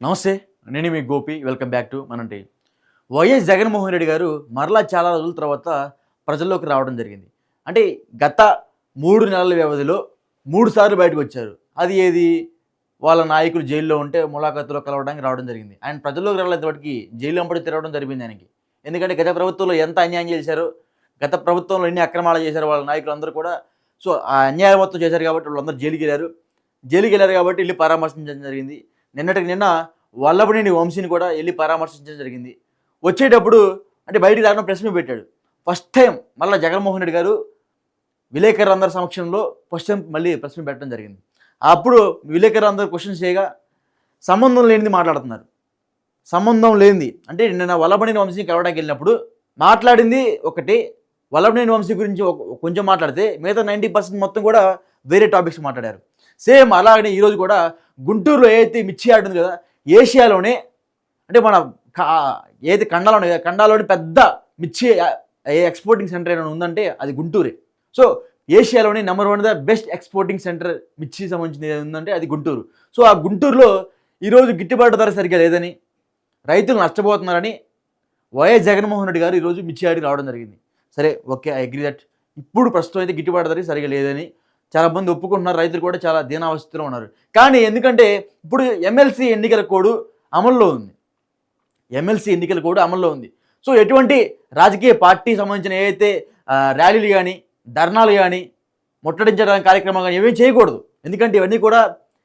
నమస్తే నేను మీ గోపి. వెల్కమ్ బ్యాక్ టు మన టీవీ వైఎస్ జగన్మోహన్ రెడ్డి గారు మరలా చాలా రోజుల తర్వాత ప్రజల్లోకి రావడం జరిగింది. అంటే గత మూడు నెలల వ్యవధిలో మూడు సార్లు బయటకు వచ్చారు. అది ఏది? వాళ్ళ నాయకులు జైల్లో ఉంటే ములాఖాతులో కలవడానికి రావడం జరిగింది. ఆయన ప్రజల్లోకి రాలేంతవాటికి జైలు వెంబడి తిరగడం జరిగింది ఆయనకి. ఎందుకంటే గత ప్రభుత్వంలో ఎంత అన్యాయం చేశారు గత ప్రభుత్వంలో ఎన్ని అక్రమాలు చేశారు వాళ్ళ నాయకులు అందరూ కూడా సో ఆ అన్యాయం మొత్తం చేశారు కాబట్టి వాళ్ళందరూ జైలుకి వెళ్ళారు జైలుకి వెళ్ళారు కాబట్టి వెళ్ళి పరామర్శించడం జరిగింది. నిన్నటికి నిన్న వల్లభనేని వంశీని కూడా వెళ్ళి పరామర్శించడం జరిగింది. వచ్చేటప్పుడు అంటే బయటికి రావడం ప్రశ్న పెట్టాడు. ఫస్ట్ టైం మళ్ళీ జగన్మోహన్ రెడ్డి గారు విలేకరులందరి సమక్షంలో ఫస్ట్ టైం మళ్ళీ ప్రశ్న పెట్టడం జరిగింది. అప్పుడు విలేకరులందరూ అందరు క్వశ్చన్స్ చేయగా సంబంధం లేనిది మాట్లాడుతున్నారు. సంబంధం లేనిది అంటే నిన్న వల్లభనేని వంశీని కలవడానికి వెళ్ళినప్పుడు మాట్లాడింది ఒకటి వల్లభనేని వంశీ గురించి ఒక- కొంచెం మాట్లాడితే మిగతా నైంటీ పర్సెంట్ మొత్తం కూడా వేరే టాపిక్స్ మాట్లాడారు. సేమ్ అలాగనే ఈరోజు కూడా గుంటూరులో ఏదైతే మిర్చి ఆడుంది కదా ఏషియాలోనే అంటే మన కా- ఏదైతే ఖండాలో ఖండాలోని పెద్ద మిర్చి ఎక్స్పోర్టింగ్ సెంటర్ ఏమైనా ఉందంటే అది గుంటూరే. So ఏషియాలోని number one the best exporting centre మిర్చి సంబంధించింది ఏది ఉందంటే అది గుంటూరు. సో ఆ గుంటూరులో ఈరోజు గిట్టుబాటు ధర సరిగ్గా లేదని రైతులు నష్టపోతున్నారని వైఎస్ జగన్మోహన్ రెడ్డి గారు ఈరోజు మిర్చి ఆడికి రావడం జరిగింది. సరే ఓకే ఐ అగ్రీ దట్. ఇప్పుడు ప్రస్తుతం అయితే గిట్టుబాటు ధర సరిగా లేదని చాలా మంది ఒప్పుకుంటున్నారు రైతులు కూడా చాలా దీనావస్థలో ఉన్నారు. కానీ ఎందుకంటే ఇప్పుడు ఎమ్మెల్సీ ఎన్నికల కోడ్ అమల్లో ఉంది. ఎమ్మెల్సీ ఎన్నికల కోడ్ అమల్లో ఉంది. సో ఎటువంటి రాజకీయ పార్టీ సంబంధించిన ఏవైతే ర్యాలీలు కానీ ధర్నాలు కానీ ముట్టడించడానికి కార్యక్రమాలు కానీ ఏమీ చేయకూడదు. ఎందుకంటే ఇవన్నీ కూడా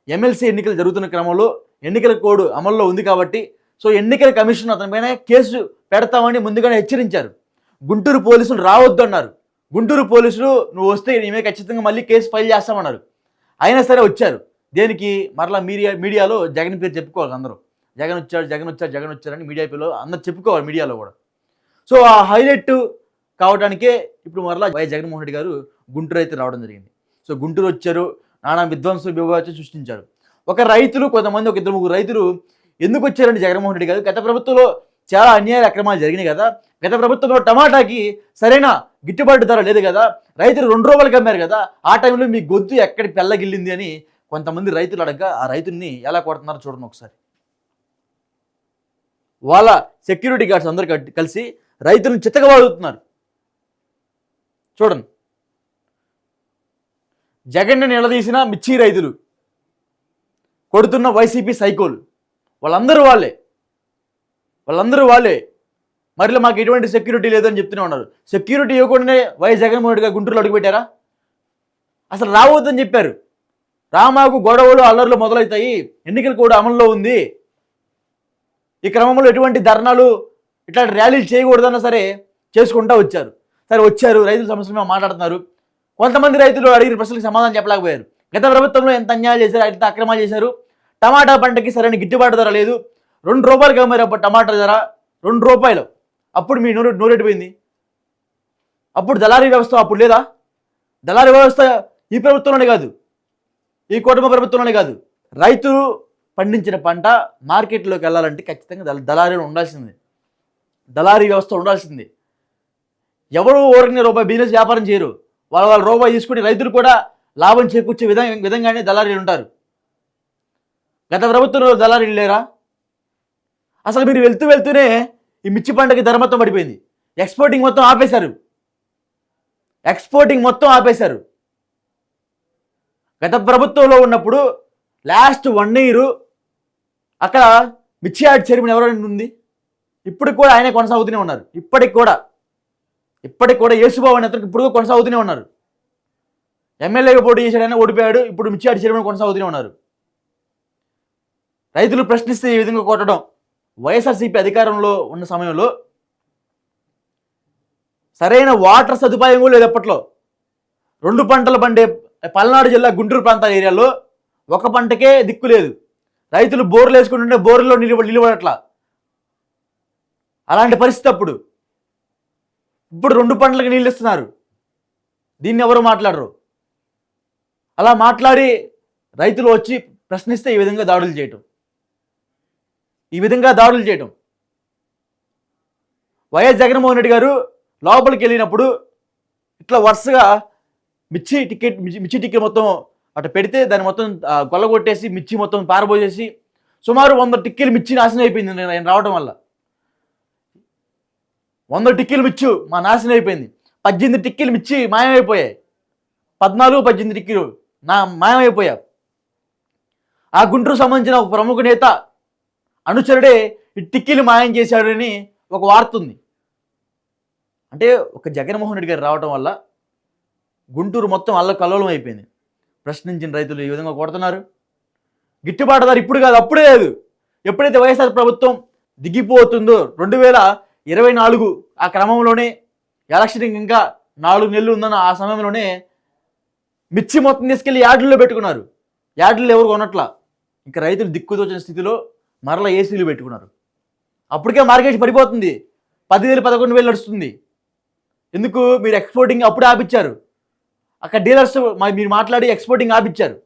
ఎమ్మెల్సీ ఎన్నికలు జరుగుతున్న క్రమంలో ఎన్నికల కోడ్ అమల్లో ఉంది కాబట్టి సో ఎన్నికల కమిషన్ అతని పైన కేసు పెడతామని ముందుగానే హెచ్చరించారు. గుంటూరు పోలీసులు రావద్దు అన్నారు. గుంటూరు పోలీసులు నువ్వు వస్తే నేమే ఖచ్చితంగా మళ్ళీ కేసు ఫైల్ చేస్తామన్నారు. అయినా సరే వచ్చారు. దేనికి? మరలా మీడియా మీడియాలో జగన్ పేరు చెప్పుకోవాలి అందరూ. జగన్ వచ్చాడు జగన్ వచ్చాడు జగన్ వచ్చారని మీడియా పేరులో అందరు చెప్పుకోవాలి మీడియాలో కూడా. సో ఆ హైలైట్ కావడానికే ఇప్పుడు మరలా వైఎస్ జగన్మోహన్ రెడ్డి గారు గుంటూరు అయితే రావడం జరిగింది. సో గుంటూరు వచ్చారు. నానా విధ్వంస విభాగం సృష్టించారు. ఒక రైతులు కొంతమంది ఒక ఇద్దరు ముగ్గురు రైతులు ఎందుకు వచ్చారండి జగన్మోహన్ రెడ్డి గారు? గత ప్రభుత్వంలో చాలా అన్యాయ అక్రమాలు జరిగినాయి కదా. గత ప్రభుత్వంలో టమాటాకి సరైన గిట్టుబాటు ధర లేదు కదా. రైతులు రెండు రూపాయలకి అమ్మారు కదా. ఆ టైంలో మీ గొంతు ఎక్కడి పెళ్ళగిల్లింది అని కొంతమంది రైతులు అడగ ఆ రైతుల్ని ఎలా కొడుతున్నారో చూడండి ఒకసారి. వాళ్ళ సెక్యూరిటీ గార్డ్స్ అందరు కలిసి రైతులను చిత్తగబాడుతున్నారు చూడండి. జగన్ని నిలదీసిన మిర్చి రైతులు కొడుతున్న వైసీపీ సైకోలు వాళ్ళందరూ వాళ్ళే. వాళ్ళందరూ వాళ్ళే. మరిలో మాకు ఎటువంటి సెక్యూరిటీ లేదని చెప్తూనే ఉన్నారు. సెక్యూరిటీ ఇవ్వకుండానే వైఎస్ జగన్మోహన్ రెడ్డి గుంటూరులో అడుగుపెట్టారా? అసలు రావద్దని చెప్పారు. రామాకు గొడవలు అల్లర్లు మొదలవుతాయి. ఎన్నికలు కూడా అమల్లో ఉంది. ఈ క్రమంలో ఎటువంటి ధర్నాలు ఇట్లాంటి ర్యాలీలు చేయకూడదన్నా సరే చేసుకుంటూ వచ్చారు. సరే వచ్చారు. రైతుల సమస్యల మీద మాట్లాడుతున్నారు. కొంతమంది రైతులు అడిగిన ప్రశ్నలకు సమాధానం చెప్పలేకపోయారు. గత ప్రభుత్వంలో ఎంత అన్యాయాలు చేశారు ఎంత అక్రమాలు చేశారు? టమాటా పంటకి సరైన గిట్టుబాటు ధర లేదు. రెండు రూపాయలకి అమ్మారు అప్పుడు టమాటా ధర రెండు రూపాయలు. అప్పుడు మీ నూరు నూరెట్టిపోయింది. అప్పుడు దళారీ వ్యవస్థ అప్పుడు లేదా? దళారీ వ్యవస్థ ఈ ప్రభుత్వంలోనే కాదు. ఈ కుటుంబ ప్రభుత్వంలోనే కాదు. రైతులు పండించిన పంట మార్కెట్లోకి వెళ్ళాలంటే ఖచ్చితంగా దళ దళారీలు ఉండాల్సిందే. దళారీ వ్యవస్థ ఉండాల్సిందే. ఎవరు ఊరికి రూపాయి బిజినెస్ వ్యాపారం చేయరు. వాళ్ళ వాళ్ళ రూపాయి తీసుకుని రైతులు కూడా లాభం చేకూర్చే విధంగా విధంగానే దళారీలు ఉంటారు. గత ప్రభుత్వంలో దళారీలు లేరా? అసలు మీరు వెళ్తూ వెళ్తూనే ఈ మిర్చి పంటకి ధర మొత్తం పడిపోయింది. ఎక్స్పోర్టింగ్ మొత్తం ఆపేశారు. ఎక్స్పోర్టింగ్ మొత్తం ఆపేశారు. గత ప్రభుత్వంలో ఉన్నప్పుడు లాస్ట్ వన్ ఇయర్ అక్కడ మిర్చి యాడ్ చైర్మన్ ఎవరైనా ఉంది. ఇప్పటికి కూడా ఆయనే కొనసాగుతూనే ఉన్నారు. ఇప్పటికి కూడా. ఇప్పటికి కూడా యేసుబాబు అనే అతనికి ఇప్పుడు కొనసాగుతూనే ఉన్నారు. ఎమ్మెల్యేగా పోటీ చేశాడని ఓడిపోయాడు. ఇప్పుడు మిర్చి యాడ్ చైర్మన్ కొనసాగుతూనే ఉన్నారు. రైతులు ప్రశ్నిస్తే ఈ విధంగా కొట్టడం. వైఎస్ఆర్సీపీ అధికారంలో ఉన్న సమయంలో సరైన వాటర్ సదుపాయం కూడా లేదు అప్పట్లో. రెండు పంటలు పండే పల్నాడు జిల్లా గుంటూరు ప్రాంత ఏరియాలో ఒక పంటకే దిక్కు లేదు. రైతులు బోర్లు వేసుకుంటుంటే బోర్లలో నిలబ నిలబడట్లా. అలాంటి పరిస్థితి అప్పుడు. ఇప్పుడు రెండు పంటలకు నీళ్ళు ఇస్తున్నారు. దీన్ని ఎవరు మాట్లాడరు? అలా మాట్లాడి రైతులు వచ్చి ప్రశ్నిస్తే ఈ విధంగా దాడులు చేయటం. ఈ విధంగా దాడులు చేయటం. వైఎస్ జగన్మోహన్ రెడ్డి గారు లోపలికి వెళ్ళినప్పుడు ఇట్లా వరుసగా మిర్చి టికెట్ మిర్చి మిర్చి టికెట్ మొత్తం అటు పెడితే దాన్ని మొత్తం గొల్లగొట్టేసి మిర్చి మొత్తం పారబోసేసి సుమారు వంద టిక్కీలు మిర్చి నాశనం అయిపోయింది నేను ఆయన రావడం వల్ల. వంద టిక్కీలు మిచ్చు మా నాశనం అయిపోయింది. పద్దెనిమిది టిక్కీలు మిర్చి మాయమైపోయాయి. పద్నాలుగు పద్దెనిమిది టిక్కీలు నా మాయమైపోయా ఆ గుంటూరు సంబంధించిన ఒక ప్రముఖ నేత అనుచరుడే ఈ టిక్కీలు మాయం చేశాడని ఒక వార్త ఉంది అంటే ఒక జగన్మోహన్ రెడ్డి గారు రావడం వల్ల గుంటూరు మొత్తం అల్ల కల్లోలం అయిపోయింది. ప్రశ్నించిన రైతులు ఈ విధంగా కొడుతున్నారు. గిట్టుబాటు ధర ఇప్పుడు కాదు అప్పుడే లేదు. ఎప్పుడైతే వైఎస్ఆర్ ప్రభుత్వం దిగిపోతుందో రెండు వేల ఇరవై నాలుగు ఆ క్రమంలోనే ఎలక్షన్ ఇంకా నాలుగు నెలలు ఉందన్న ఆ సమయంలోనే మిర్చి మొత్తం తీసుకెళ్ళి యార్డుల్లో పెట్టుకున్నారు. యార్డుల్లో ఎవరు కొనట్లా? ఇంకా రైతులు దిక్కుతోచిన స్థితిలో మరలా ఏసీలు పెట్టుకున్నారు. అప్పటికే మార్కెట్ పడిపోతుంది. పదివేలు పదకొండు వేలు నడుస్తుంది. ఎందుకు? మీరు ఎక్స్పోర్టింగ్ అప్పుడే ఆపిచ్చారు. అక్కడ డీలర్స్ మా- మీరు మాట్లాడి ఎక్స్పోర్టింగ్ ఆపిచ్చారు.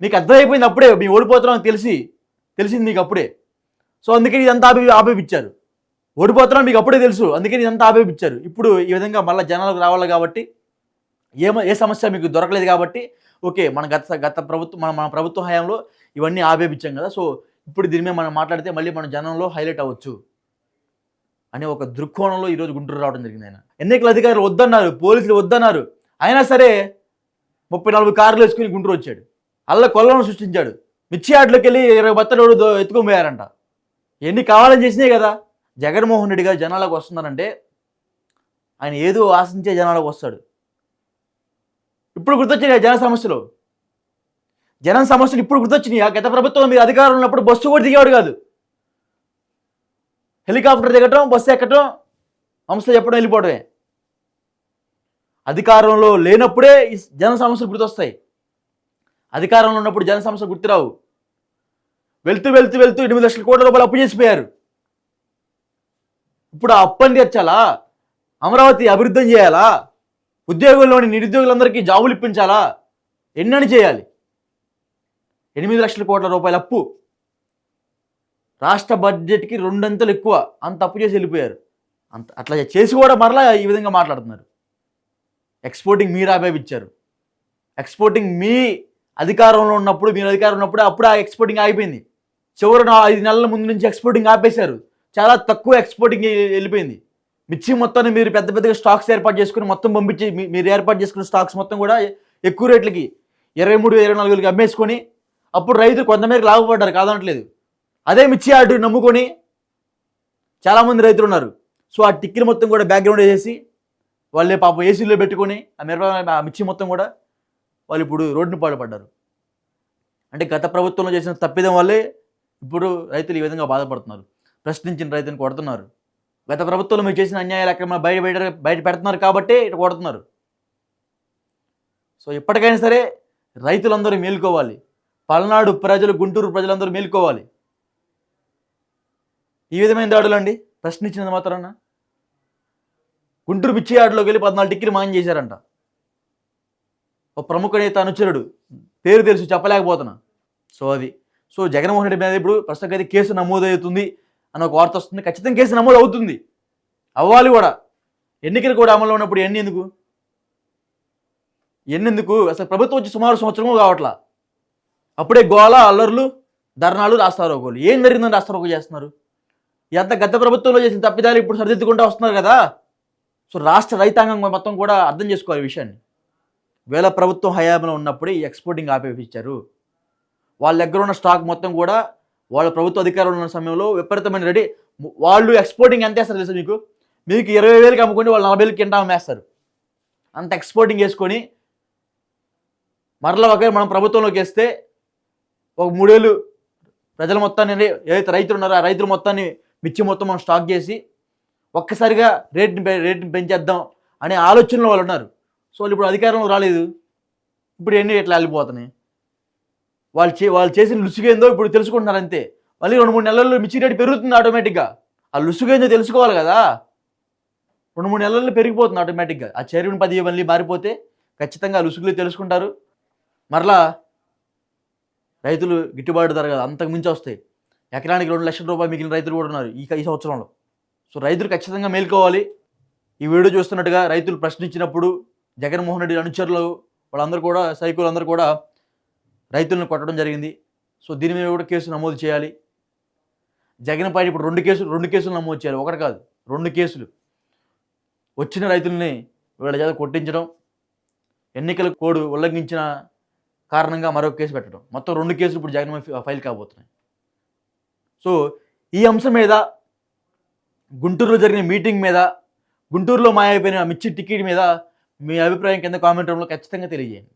మీకు అర్థమైపోయింది అప్పుడే. మీ ఓడిపోతున్నాం తెలిసి తెలిసింది మీకు అప్పుడే. సో అందుకే ఇదంతా ఆపి ఆపేపించారు ఓడిపోతున్నాం మీకు అప్పుడే తెలుసు. అందుకే ఇదంతా ఆపేపించారు ఇప్పుడు ఈ విధంగా మళ్ళీ జనాలకు రావాలి కాబట్టి ఏ ఏ సమస్య మీకు దొరకలేదు కాబట్టి ఓకే మన గత గత ప్రభుత్వం మన మన ప్రభుత్వ హయాంలో ఇవన్నీ ఆపేపించాం కదా. సో ఇప్పుడు దీని మీద మనం మాట్లాడితే మళ్ళీ మన జనంలో హైలైట్ అవ్వచ్చు అనే ఒక దృక్కోణంలో ఈరోజు గుంటూరు రావడం జరిగింది ఆయన. ఎన్నికల అధికారులు వద్దన్నారు పోలీసులు వద్దన్నారు. అయినా సరే ముప్పై నాలుగు కార్లు వేసుకుని గుంటూరు వచ్చాడు. అల్ల కొల్లను సృష్టించాడు. మిర్చి ఆటలోకి వెళ్ళి ఇరవై బత్తలు ఎత్తుకొని పోయారంట. ఎన్ని కావాలని చేసినాయి కదా? జగన్మోహన్ రెడ్డి గారు జనాలకు వస్తున్నారంటే ఆయన ఏదో ఆశించే జనాలకు వస్తాడు. ఇప్పుడు గుర్తొచ్చాయి జన సమస్యలు. జనం సమస్యలు ఇప్పుడు గుర్తొచ్చినాయి? గత ప్రభుత్వం మీరు అధికారంలో ఉన్నప్పుడు బస్సు కూడా దిగేవాడు కాదు. హెలికాప్టర్ దిగటం బస్సు ఎక్కటం సంస్థలు చెప్పడం వెళ్ళిపోవడమే అధికారంలో లేనప్పుడే జన సమస్యలు గుర్తొస్తాయి. అధికారంలో ఉన్నప్పుడు జన సమస్యలు గుర్తురావు. వెళ్తూ వెళ్తూ వెళ్తూ ఎనిమిది లక్షల కోట్ల రూపాయలు అప్పు చేసిపోయారు. ఇప్పుడు ఆ అప్పని తెచ్చాలా అమరావతి అభివృద్ధి చేయాలా? ఉద్యోగంలోని నిరుద్యోగులందరికీ జాబులు ఇప్పించాలా? ఎన్నని చేయాలి? ఎనిమిది లక్షల కోట్ల రూపాయల అప్పు. రాష్ట్ర బడ్జెట్కి రెండంతలు ఎక్కువ. అంత అప్పు చేసి వెళ్ళిపోయారు. అంత అట్లా చేసి కూడా మరలా ఈ విధంగా మాట్లాడుతున్నారు. ఎక్స్పోర్టింగ్ మీరు ఆపేపించారు ఎక్స్పోర్టింగ్ మీ అధికారంలో ఉన్నప్పుడు మీరు అధికారం ఉన్నప్పుడు అప్పుడు ఆ ఎక్స్పోర్టింగ్ ఆగిపోయింది. చివరి ఐదు నెలల ముందు నుంచి ఎక్స్పోర్టింగ్ ఆపేశారు. చాలా తక్కువ ఎక్స్పోర్టింగ్ వెళ్ళిపోయింది. మిర్చి మొత్తాన్ని మీరు పెద్ద పెద్దగా స్టాక్స్ ఏర్పాటు చేసుకుని మొత్తం పంపించి మీరు ఏర్పాటు చేసుకున్న స్టాక్స్ మొత్తం కూడా ఎక్కువ రేట్లకి ఇరవై మూడు ఇరవై నాలుగులకి అమ్మేసుకొని అప్పుడు రైతులు కొంతమేరకు లాభపడ్డారు కాదనట్లేదు. అదే మిర్చి అటు నమ్ముకొని చాలామంది రైతులు ఉన్నారు. సో ఆ టిక్కిని మొత్తం కూడా బ్యాక్గ్రౌండ్ వేసేసి వాళ్ళే పాపం ఏసీలో పెట్టుకొని ఆ మిరప ఆ మిర్చి మొత్తం కూడా వాళ్ళు ఇప్పుడు రోడ్డును పాడుపడ్డారు. అంటే గత ప్రభుత్వంలో చేసిన తప్పిదం వల్లే ఇప్పుడు రైతులు ఈ విధంగా బాధపడుతున్నారు. ప్రశ్నించిన రైతుని కొడుతున్నారు. గత ప్రభుత్వంలో మీరు చేసిన అన్యాయాలు అక్కడ బయట బయట బయట పెడుతున్నారు కాబట్టి ఇటు కొడుతున్నారు. సో ఎప్పటికైనా సరే రైతులందరూ మేలుకోవాలి. పల్నాడు ప్రజలు గుంటూరు ప్రజలందరూ మేలుకోవాలి. ఈ విధమైన దాడులు అండి? ప్రశ్నించినంత మాత్రాన గుంటూరు పిచ్చి ఆటలోకి వెళ్ళి పద్నాలుగు టిక్కిలు మాయం చేశారంట. ఒక ప్రముఖ నేత అనుచరుడు. పేరు తెలుసు చెప్పలేకపోతున్నా. సో అది. సో జగన్మోహన్ రెడ్డి మీద ఇప్పుడు ప్రస్తుతం అయితే కేసు నమోదవుతుంది అన్న ఒక వార్త వస్తుంది. ఖచ్చితంగా కేసు నమోదు అవుతుంది అవ్వాలి కూడా. ఎన్నికలు కూడా అమల్లో ఉన్నప్పుడు ఎన్ని ఎందుకు? ఎన్నెందుకు అసలు ప్రభుత్వం వచ్చి సుమారు సంవత్సరము కావట్లా. అప్పుడే గోల అల్లర్లు ధర్నాలు రాస్తారు ఒకళ్ళు. ఏం జరిగిందని రాస్తారు ఒక చేస్తున్నారు? ఎంత గత ప్రభుత్వంలో చేసిన తప్పిదాలు ఇప్పుడు సరిదిద్దుకుంటూ వస్తున్నారు కదా? సో రాష్ట్ర రైతాంగం మొత్తం కూడా అర్థం చేసుకోవాలి విషయాన్ని. వేల ప్రభుత్వం హయాంలో ఉన్నప్పుడే ఈ ఎక్స్పోర్టింగ్ ఆపేపించారు వాళ్ళ దగ్గర ఉన్న స్టాక్ మొత్తం కూడా వాళ్ళ ప్రభుత్వ అధికారులు ఉన్న సమయంలో విపరీతమైన రెడీ. వాళ్ళు ఎక్స్పోర్టింగ్ ఎంత వేస్తారు తెలుసు మీకు? మీకు ఇరవై వేలకి అమ్ముకొని వాళ్ళు నలభై వేలకి కింద అమ్మేస్తారు అంత ఎక్స్పోర్టింగ్ చేసుకొని మరలా ఒకవేళ మనం ప్రభుత్వంలోకి వేస్తే ఒక మూడేళ్ళు ప్రజల మొత్తాన్ని ఏదైతే రైతులు ఉన్నారో ఆ రైతుల మొత్తాన్ని మిర్చి మొత్తం మనం స్టాక్ చేసి ఒక్కసారిగా రేట్ని పె- రేట్ని పెంచేద్దాం అనే ఆలోచనలో వాళ్ళు ఉన్నారు. సో వాళ్ళు ఇప్పుడు అధికారంలో రాలేదు. ఇప్పుడు ఎన్ని ఎట్లా వెళ్ళిపోతున్నాయి వాళ్ళు చే వాళ్ళు చేసిన లుసుగేందో ఇప్పుడు తెలుసుకుంటున్నారు అంతే. మళ్ళీ రెండు మూడు నెలల్లో మిర్చి రేటు పెరుగుతుంది ఆటోమేటిక్గా. ఆ లుసుగేందో తెలుసుకోవాలి కదా. రెండు మూడు నెలల్లో పెరిగిపోతుంది ఆటోమేటిక్గా. ఆ చెరువుని పది మళ్ళీ మారిపోతే ఖచ్చితంగా ఆ లుసుగులు తెలుసుకుంటారు. మరలా రైతులు గిట్టుబాటు ధర కదా అంతకు మించి వస్తాయి. ఎకరానికి రెండు లక్షల రూపాయలు మిగిలిన రైతులు కూడా ఉన్నారు ఈ ఈ సంవత్సరంలో. సో రైతులు ఖచ్చితంగా మేల్కోవాలి. ఈ వీడియో చూస్తున్నట్టుగా రైతులు ప్రశ్నించినప్పుడు జగన్మోహన్ రెడ్డి అనుచరులు వాళ్ళందరూ కూడా సైకులు అందరూ కూడా రైతులను కొట్టడం జరిగింది. సో దీని మీద కూడా కేసు నమోదు చేయాలి. జగన్ పైన ఇప్పుడు రెండు కేసులు రెండు కేసులు నమోదు చేయాలి. ఒకటి కాదు రెండు కేసులు. వచ్చిన రైతుల్ని వీళ్ళ చేత కొట్టించడం ఎన్నికల కోడ్ ఉల్లంఘించిన కారణంగా మరొక కేసు పెట్టడం. మొత్తం రెండు కేసులు ఇప్పుడు జగన్ ఫైల్ కాబోతున్నాయి. సో ఈ అంశం మీద గుంటూరులో జరిగిన మీటింగ్ మీద గుంటూరులో మాయైపోయిన మిర్చి టికెట్ మీద మీ అభిప్రాయం కింద కామెంట్ రూమ్లో ఖచ్చితంగా తెలియజేయండి.